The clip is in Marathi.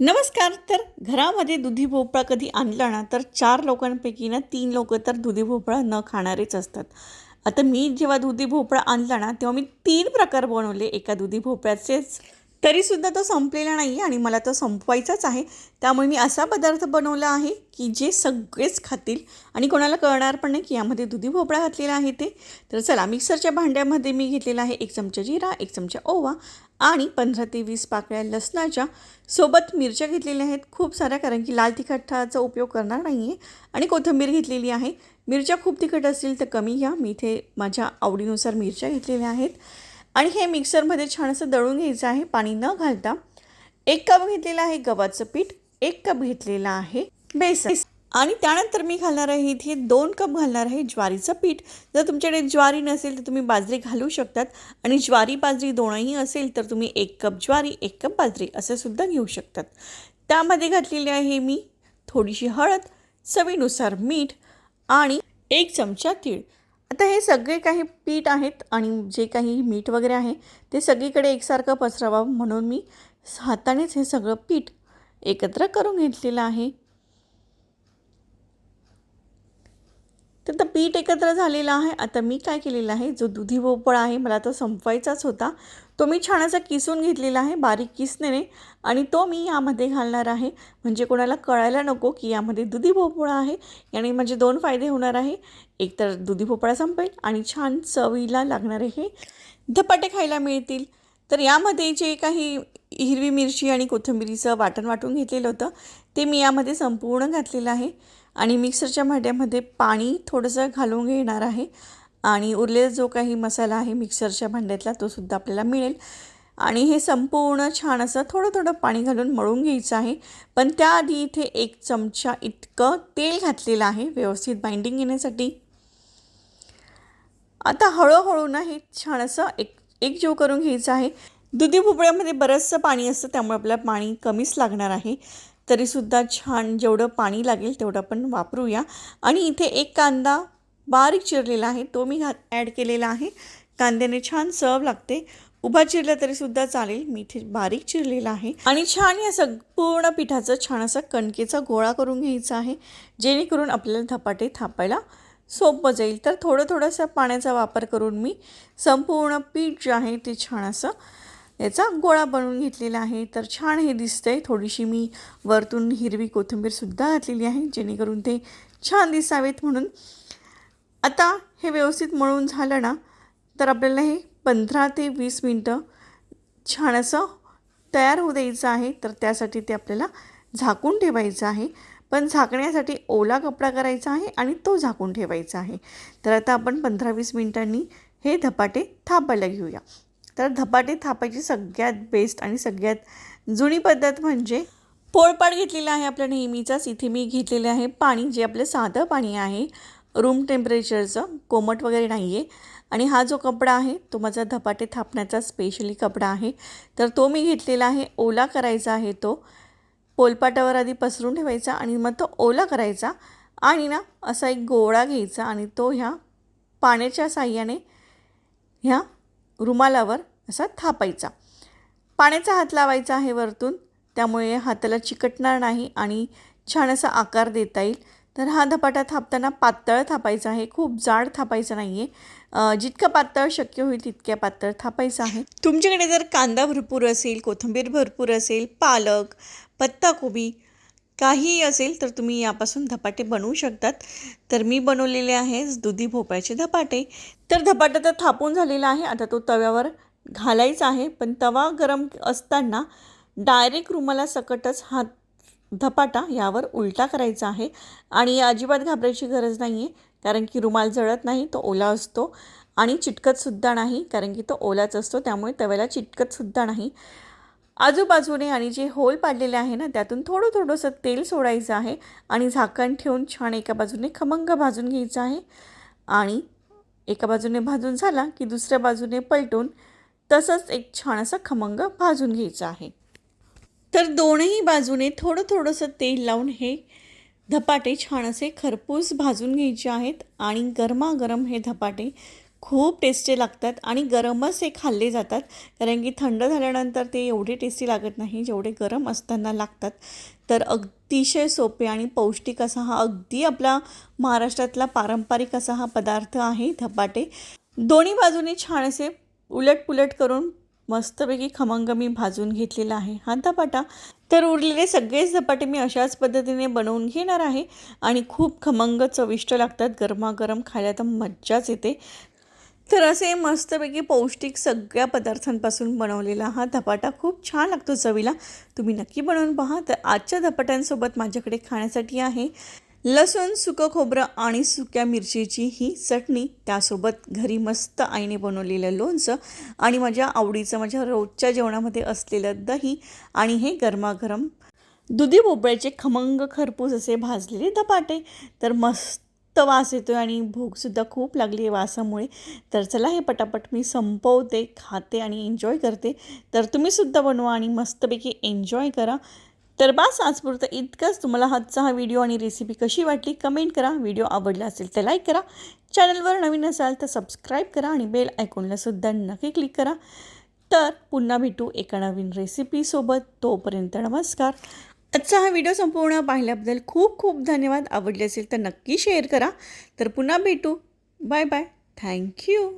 नमस्कार तर घरामध्ये दुधी भोपळा कधी आणला ना तर चार लोकांपैकी ना तीन लोक तर दुधी भोपळा न खाणारेच असतात. आता मी जेव्हा दुधी भोपळा आणला ना तेव्हा मी तीन प्रकार बनवले. एका दुधी भोपळ्याचेच तरीसुद्धा तो संपलेला नाही आणि मला तो संपवायचाच आहे. त्यामुळे मी असा पदार्थ बनवला आहे की जे सगळेच खातील आणि कोणाला कळणार पण नाही की यामध्ये दुधी भोपळा घातलेला आहे ते. तर चला मिक्सरच्या भांड्यामध्ये मी घेतलेला आहे एक चमचा जिरा एक चमचा ओवा आणि पंधरा ते वीस पाकळ्या लसणाच्या सोबत मिरच्या घेतलेल्या आहेत. खूप साऱ्या कारण की लाल तिखटाचा उपयोग करणार नाही आहे आणि कोथिंबीर घेतलेली आहे. मिरच्या खूप तिखट असतील तर कमी घ्या. मी इथे माझ्या आवडीनुसार मिरच्या घेतलेल्या आहेत. आणि हे मिक्सरमध्ये छान असं दळून घ्यायचं आहे पाणी न घालता. एक कप घेतलेलं आहे गव्हाचं पीठ एक कप घेतलेला आहे बेसन. आणि त्यानंतर मी घालणार आहे इथे दोन कप घालणार आहे ज्वारीचं पीठ. जर तुमच्याकडे ज्वारी नसेल तर तुम्ही बाजरी घालू शकतात. आणि ज्वारी बाजरी दोनही असेल तर तुम्ही एक कप ज्वारी एक कप बाजरी असं सुद्धा घेऊ शकतात. त्यामध्ये घातलेली आहे मी थोडीशी हळद चवीनुसार मीठ आणि एक चमचा तीळ. आता हे सगळे काही पीठ आहेत आणि जे काही मीठ वगैरे आहे ते सगळीकडे एकसारखं पसरावं म्हणून मी हातानेच हे सगळं पीठ एकत्र करून घेतलेलं आहे. तर आता पीठ एकत्र झालेलं आहे. आता मी काय केलेलं आहे? जो दुधी भोपळा आहे मला तो संपवायचाच होता. तो मी छान असा किसून घेतलेला आहे बारीक किसनेने. आणि तो मी यामध्ये घालणार आहे. म्हणजे कोणाला कळायला नको की यामध्ये दुधी भोपळा आहे. याने म्हणजे दोन फायदे होणार आहे. एक तर दुधी भोपळा संपेल आणि छान चवीला लागणारे हे धपाटे खायला मिळतील. तर यामध्ये जे काही हिरवी मिरची आणि कोथिंबिरीचं वाटण वाटून घेतलेलं होतं ते मी यामध्ये संपूर्ण घातलेलं आहे. आणि मिक्सरच्या भांड्यामध्ये पाणी थोडंसं घालून घेणार आहे. आणि उरलेला जो काही मसाला आहे मिक्सरच्या भांड्यातला तो सुद्धा आपल्याला मिळेल. आणि हे संपूर्ण छान असं थोडं थोडं पाणी घालून मळून घ्यायचं आहे. पण त्याआधी इथे एक चमचा इतकं तेल घातलेलं आहे व्यवस्थित बाइंडिंग येण्यासाठी आता हळूहळू ना हे छान असं एक एक जीव करून घ्यायचं आहे. दुधी भोपळ्यामध्ये बरंचसं पाणी असतं त्यामुळे आपल्याला पाणी कमीच लागणार आहे. तरीसुद्धा छान जेवढं पाणी लागेल तेवढं आपण वापरूया. आणि इथे एक कांदा बारीक चिरलेला आहे. तो मी घात ॲड केलेला आहे. कांद्याने छान चव लागते. उभा चिरला तरीसुद्धा चालेल. मी इथे बारीक चिरलेला आहे. आणि छान या संपूर्ण पिठाचं छान असा कणकेचा गोळा करून घ्यायचा आहे. जेणेकरून आपल्याला धपाटे थापायला सोपं जाईल. तर थोडं थोडंसं पाण्याचा वापर करून मी संपूर्ण पीठ जे आहे ते छान असं याचा गोळा बनवून घेतलेला आहे. तर छान हे दिसतंय. थोडीशी मी वरतून हिरवी कोथिंबीरसुद्धा घातलेली आहे. जेणेकरून ते छान दिसावेत म्हणून आता हे व्यवस्थित मळून झालं ना तर आपल्याला हे पंधरा ते वीस मिनटं छान असं तयार होऊ द्यायचं आहे. तर त्यासाठी ते आपल्याला झाकून ठेवायचं आहे. पण झाकण्यासाठी ओला कपडा करायचा आहे आणि तो झाकून ठेवायचा आहे. तर आता आपण पंधरा वीस मिनटांनी हे धपाटे थापायला घेऊया. तर धपाटे थापायची सगळ्यात बेस्ट आणि सगळ्यात जुनी पद्धत म्हणजे पोळपाट घेतलेला आहे आपल्या नेहमीचाच. इथे मी घेतलेले आहे पाणी जे आपलं साधं पाणी आहे. रूम टेम्परेचरचं कोमट वगैरे नाही आहे आणि हा जो कपडा आहे तो माझा धपाटे थापण्याचा स्पेशली कपडा आहे. तर तो मी घेतलेला आहे ओला करायचा आहे तो. पोलपाटावर आधी पसरून ठेवायचा आणि मग तो ओला करायचा. आणि ना असा एक गोळा घ्यायचा आणि तो ह्या पाण्याच्या साह्याने ह्या रुमालावर असा थापायचा. पाण्याचा हात लावायचा आहे वरतून त्यामुळे हाताला चिकटणार नाही आणि छान असा आकार देता येईल. तर हा धपाटा थापताना पातळ थापायचा आहे. खूप जाड थापायचं नाही आहे जितकं पातळ शक्य होईल तितक्या पातळ थापायचं आहे. तुमच्याकडे जर कांदा भरपूर असेल कोथिंबीर भरपूर असेल पालक पत्ताकोबी काहीही असेल तर तुम्ही यापासून धपाटे बनवू शकतात. तर मी बनवलेले आहे दुधी भोपळ्याचे धपाटे. तर धपाटा तर थापून झालेला आहे. आता तो तव्यावर घालायचा आहे. पण तवा गरम असताना डायरेक्ट रुमाला सकटच हा धपाटा यावर उलटा करायचा आहे आणि अजिबात घाबरायची गरज नाही आहे कारण की रुमाल जळत नाही तो ओला असतो आणि चिटकतसुद्धा नाही कारण की तो ओलाच असतो त्यामुळे तव्याला चिटकतसुद्धा नाही. आजूबाजूने आणि जे होल पाडलेले आहे ना त्यातून थोडं थोडंसं तेल सोडायचं आहे आणि झाकण ठेवून छान एका बाजूने खमंग भाजून घ्यायचं आहे. आणि एका बाजूने भाजून झाला की दुसऱ्या बाजूने पलटून तसंच एक छान असं खमंग भाजून घ्यायचं आहे. तर दोनही बाजूने थोडं थोडंसं तेल लावून हे धपाटे छान असे खरपूस भाजून घ्यायचे आहेत आणि गरमागरम हे धपाटे खूप टेस्टी लागतात आणि गरमच हे खाल्ले जातात. कारण की थंड झाल्यानंतर ते एवढे टेस्टी लागत नाही जेवढे गरम असताना लागतात. तर अतिशय सोपे आणि पौष्टिक असा हा अगदी आपला महाराष्ट्रातला पारंपरिक असा हा पदार्थ आहे धपाटे. दोन्ही बाजूने छान असे उलट पुलट करून मस्तपैकी खमंग मी भाजून घेतलेला आहे. हा धपाटा तर उरलेले सगळेच धपाटे मी अशाच पद्धतीने बनवून घेणार आहे आणि खूप खमंग चविष्ट लागतात. गरमागरम खायला तर मज्जाच येते. तर असे मस्तपैकी पौष्टिक सगळ्या पदार्थांपासून बनवलेला हा धपाटा खूप छान लागतो चवीला. तुम्ही नक्की बनवून पहा. तर आजच्या धपाट्यांसोबत माझ्याकडे खाण्यासाठी आहे लसूण सुकं खोबरं आणि सुक्या मिरचीची ही चटणी त्यासोबत घरी मस्त आईने बनवलेलं लोणचं आणि माझ्या आवडीचं माझ्या रोजच्या जेवणामध्ये असलेलं दही आणि हे गरमागरम दुधी भोपळ्याचे खमंग खरपूस असे भाजलेले धपाटे. तर मस्त वास येतो आहे आणि भूकसुद्धा खूप लागली आहे वासामुळे. तर चला हे पटापट मी संपवते खाते आणि एन्जॉय करते. तर तुम्हीसुद्धा बनवा आणि मस्तपैकी एन्जॉय करा. तर बास आजपुरतं इतकंच. तुम्हाला आजचा हा व्हिडिओ आणि रेसिपी कशी वाटली कमेंट करा. व्हिडिओ आवडला असेल तर लाईक करा. चॅनलवर नवीन असाल तर सबस्क्राईब करा आणि बेल आयकॉनलासुद्धा नक्की क्लिक करा. तर पुन्हा भेटू एका नवीन रेसिपीसोबत तोपर्यंत नमस्कार. आजचा हा व्हिडिओ संपूर्ण पाहिल्याबद्दल खूप खूप धन्यवाद. आवडले असेल तर नक्की शेअर करा. तर पुन्हा भेटू. Bye bye thank you